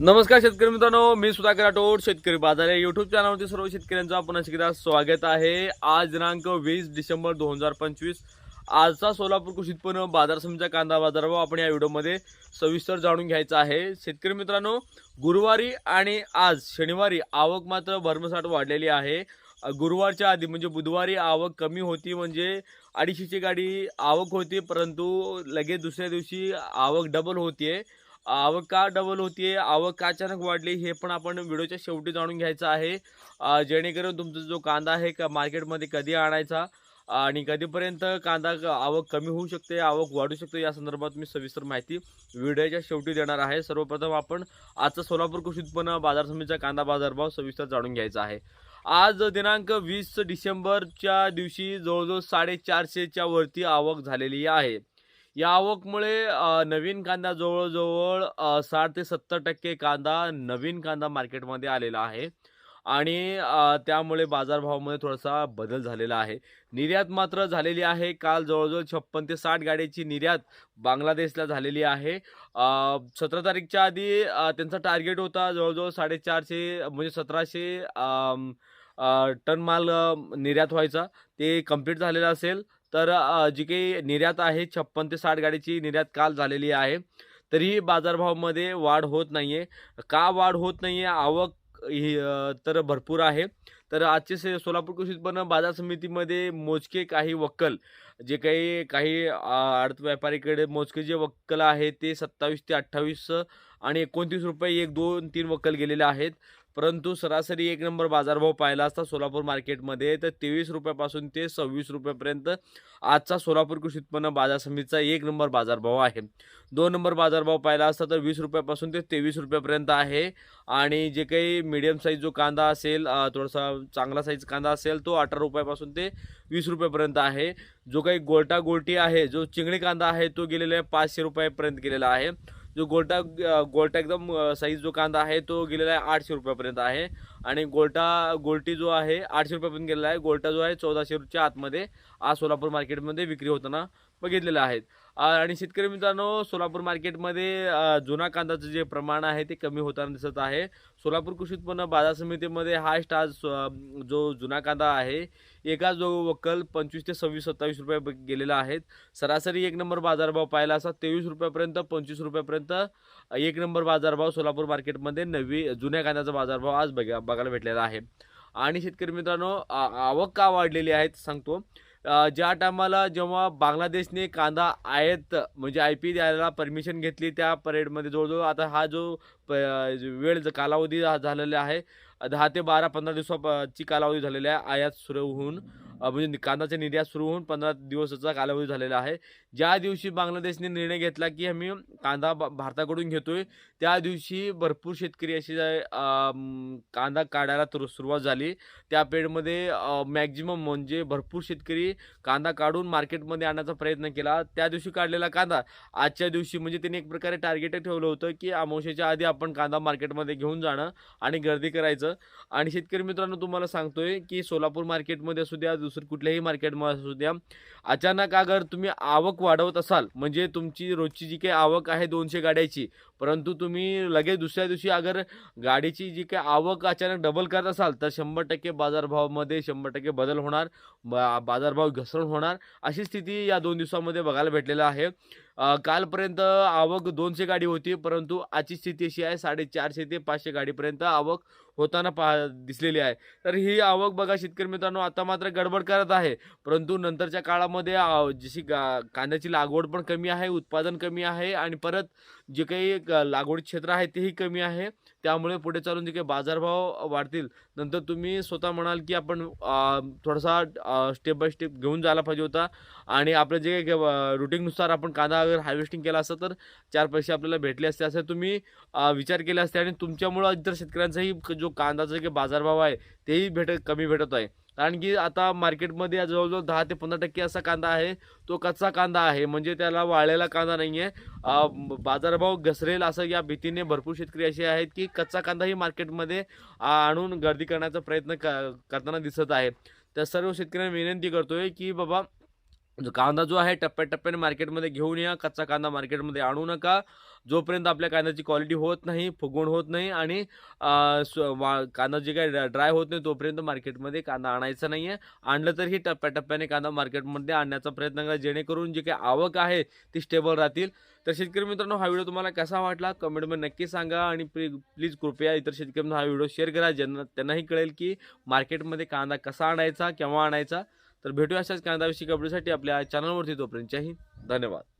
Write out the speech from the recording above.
नमस्कार शेतकरी मित्रांनो मी सुधाकर राठोड शेतकरी बाजार या युट्यूब चॅनलवरती सर्व शेतकऱ्यांचं आपण एकदा स्वागत आहे. आज दिनांक वीस डिसेंबर दोन हजार पंचवीस. आजचा सोलापूर कृषी उत्पन्न बाजार समितीचा कांदा बाजारभाव आपण या व्हिडिओमध्ये सविस्तर जाणून घ्यायचा आहे. शेतकरी मित्रांनो गुरुवारी आणि आज शनिवारी आवक मात्र भरमसाठ वाढलेली आहे. गुरुवारच्या आधी म्हणजे बुधवारी आवक कमी होती म्हणजे अडीचशेची गाडी आवक होती परंतु लगेच दुसऱ्या दिवशी आवक डबल होतीये. आवक का डबल होतीये. आवक का अचानक वाढली. हे पण आपण व्हिडिओच्या शेवटी जाणून घ्यायचं आहे. जेणेकरून तुमचा जो कांदा आहे का मार्केटमध्ये कधी आणायचा आणि कधीपर्यंत कांदा आवक कमी होऊ शकते आवक वाढू शकते या संदर्भात मी सविस्तर माहिती व्हिडिओच्या शेवटी देणार आहे. सर्वप्रथम आपण आजचा सोलापूर कृषी उत्पन्न बाजार समितीचा कांदा बाजारभाव सविस्तर जाणून घ्यायचा आहे. आज दिनांक वीस डिसेंबरच्या दिवशी जवळजवळ साडेचारशेच्या वरती आवक झालेली आहे. या आवकमुळे नवीन कांदा जवळजवळ साठ ते सत्तर टक्के कांदा नवीन कांदा मार्केटमध्ये आलेला आहे. आणि त्यामुळे बाजारभावामध्ये थोडासा बदल झालेला आहे. निर्यात मात्र झालेली आहे. काल जवळजवळ छप्पन ते साठ गाड्याची निर्यात बांगलादेशला झालेली आहे. सतरा तारीखच्या आधी त्यांचा टार्गेट होता जवळजवळ साडेचारशे म्हणजे सतराशे टन माल निर्यात व्हायचा. ते कंप्लीट झालेलं असेल. तर जी काही निर्यात आहे छप्पन ते साठ गाडीची निर्यात काल झालेली आहे. तरीही बाजारभावामध्ये वाढ होत नाहीये. का वाढ होत नाहीये? आवक ही तर भरपूर आहे. तर आजचे से सोलापूर कृषी उत्पन्न बाजार समितीमध्ये मोजके काही वक्कल जे काही काही अ, आडत व्यापारीकडे मोजके जे वक्कल आहे ते सत्तावीस ते अठ्ठावीस आणि एकोणतीस रुपये एक दोन तीन वक्कल गेलेले आहेत. परंतु सरासरी एक नंबर बाजारभाव पाहिला असता सोलापूर मार्केटमध्ये. तर तेवीस रुपयापासून ते सव्वीस रुपयापर्यंत आजचा सोलापूर कृषी उत्पन्न बाजार समितीचा एक नंबर बाजारभाव आहे. दोन नंबर बाजारभाव पाहिला असता तर वीस रुपयापासून ते तेवीस रुपयापर्यंत आहे. आणि जे काही मीडियम साईज जो कांदा असेल थोडासा चांगला साईज कांदा असेल तो अठरा रुपयापासून ते वीस रुपयापर्यंत आहे. जो काही गोलटा गोलटी आहे जो चिंगडी कांदा आहे तो गेलेला आहे पाचशे रुपयापर्यंत गेलेला आहे. जो गोलटा गोलटा एकदम साईज जो कांदा आहे तो गेलेला आहे आठशे रुपयापर्यंत आहे. आणि गोल्टा गोलटी जो आहे आठशे रुपयापर्यंत गेलेला आहे. गोल्टा जो आहे चौदाशेच्या आतमध्ये आज सोलापूर मार्केटमध्ये विक्री होताना बघितलेला आहेत आणि शेतकरी मित्रांनो सोलापूर मार्केटमध्ये जुना कांद्याचं जे प्रमाण आहे ते कमी होताना दिसत आहे. सोलापूर कृषी उत्पन्न बाजार समितीमध्ये हायस्ट आज जो जुना कांदा आहे एका जो वक्कल पंचवीस ते सव्वीस सत्तावीस रुपये गेलेला आहेत सरासरी एक नंबर बाजारभाव पाहिला असा तेवीस रुपयापर्यंत पंचवीस रुपयापर्यंत एक नंबर बाजारभाव सोलापूर मार्केटमध्ये नवी जुन्या कांद्याचा बाजारभाव आज बघा बघायला भेटलेला आहे. आणि शेतकरी मित्रांनो आवक का वाढलेली आहे सांगतो. ज्या टायमाला जेव्हा बांगलादेशने कांदा आयात म्हणजे आय पी द्यायला परमिशन घेतली त्या परेडमध्ये जवळजवळ आता हा जो प वेळ कालावधी झालेला आहे दहा ते बारा पंधरा दिवसाची कालावधी झालेली आहे आयात सुरू होऊन म्हणजे कांदाचा निर्यात सुरू होऊन पंधरा दिवसाचा कालावधी झालेला आहे. ज्या दिवशी बांगलादेशने निर्णय घेतला की आम्ही कांदा भारताकडून घेतोय त्या दिवशी भरपूर शेतकरी असे कांदा काढायला तर सुरुवात झाली. त्या पेडमध्ये मॅक्झिमम म्हणजे भरपूर शेतकरी कांदा काढून मार्केटमध्ये आणण्याचा प्रयत्न केला. त्या दिवशी काढलेला कांदा आजच्या दिवशी म्हणजे त्यांनी एक प्रकारे टार्गेट ठेवलं होतं की अमावश्याच्या आधी आपण कांदा मार्केटमध्ये घेऊन जाणं आणि गर्दी करायचं. आणि शेतकरी मित्रांनो तुम्हाला सांगतोय की सोलापूर मार्केटमध्ये असू द्या दुसरं कुठल्याही मार्केटमध्ये असू द्या अचानक अगर तुम्ही आवक वाढवत असाल म्हणजे तुमची रोजची जी काही आवक आहे दोनशे गाड्याची परंतु तुम्ही लगेच दुसऱ्या दिवशी अगर गाडीची जी काही आवक अचानक डबल करत असाल तर शंभर टक्के बाजारभावामध्ये शंभर टक्के बदल होणार बा बाजारभाव घसरण होणार अशी स्थिती या दोन दिवसामध्ये बघायला भेटलेलं आहे. कालपर्यंत आवक दोनशे गाडी होती परंतु आजची स्थिती अशी आहे साडेचारशे ते पाचशे गाडीपर्यंत आवक होताना पहा दिसलेली आहे. तर ही आवक बघा शेतकरी मित्रांनो आता मात्र गडबड करत आहे. परंतु नंतरच्या काळामध्ये जशी गा कांद्याची लागवड पण कमी आहे उत्पादन कमी आहे आणि परत जे काही लागवड क्षेत्र आहे तेही कमी आहे. त्यामुळे पुढे चालून जे काही बाजारभाव वाढतील नंतर तुम्ही स्वतः म्हणाल की आपण थोडासा स्टेप बाय स्टेप घेऊन जायला पाहिजे होता. आणि आपलं जे काही रुटीननुसार आपण कांदा अगर हार्वेस्टिंग केला असतं तर चार पैसे आपल्याला भेटले असते. असं तुम्ही विचार केले असते. आणि तुमच्यामुळं इतर शेतकऱ्यांचाही क- जो कांदाचा जे बाजारभाव आहे तेही भेट कमी भेटत आहे. कारण की आता मार्केटमध्ये जवळजवळ दहा ते पंधरा टक्के असा कांदा आहे तो कच्चा कांदा आहे. म्हणजे त्याला वाळलेला कांदा नाही आहे बाजारभाव घसरेल असं या भीतीने भरपूर शेतकरी असे आहेत की कच्चा कांदाही मार्केटमध्ये आणून गर्दी करण्याचा प्रयत्न क करताना दिसत आहे. त्या सर्व शेतकऱ्यांना विनंती करतोय की बाबा जो कांदा जो आहे टप्प्याटप्प्याने मार्केटमध्ये घेऊन या. कच्चा कांदा मार्केटमध्ये आणू नका. जोपर्यंत आपल्या कांद्याची क्वालिटी होत नाही फुगवण होत नाही आणि स्व- वा- कांदा जे काही ड्राय होत नाही तोपर्यंत मार्केटमध्ये कांदा आणायचा नाही आहे आणलं तरीही टप्प्याटप्प्याने कांदा मार्केटमध्ये आणण्याचा प्रयत्न करा. जेणेकरून जी काही आवक आहे ती स्टेबल राहतील. तर शेतकरी मित्रांनो हा व्हिडिओ तुम्हाला कसा वाटला? कमेंटमध्ये नक्की सांगा आणि प्लीज कृपया इतर शेतकऱ्यांना हा व्हिडिओ शेअर करा. ज्यांना त्यांनाही कळेल की मार्केटमध्ये कांदा कसा आणायचा केव्हा आणायचा. तर भेटूया अशाच कांदा कबड्डीसाठी आपल्या चॅनलवरती तोपर्यंत. जय हिंद. धन्यवाद.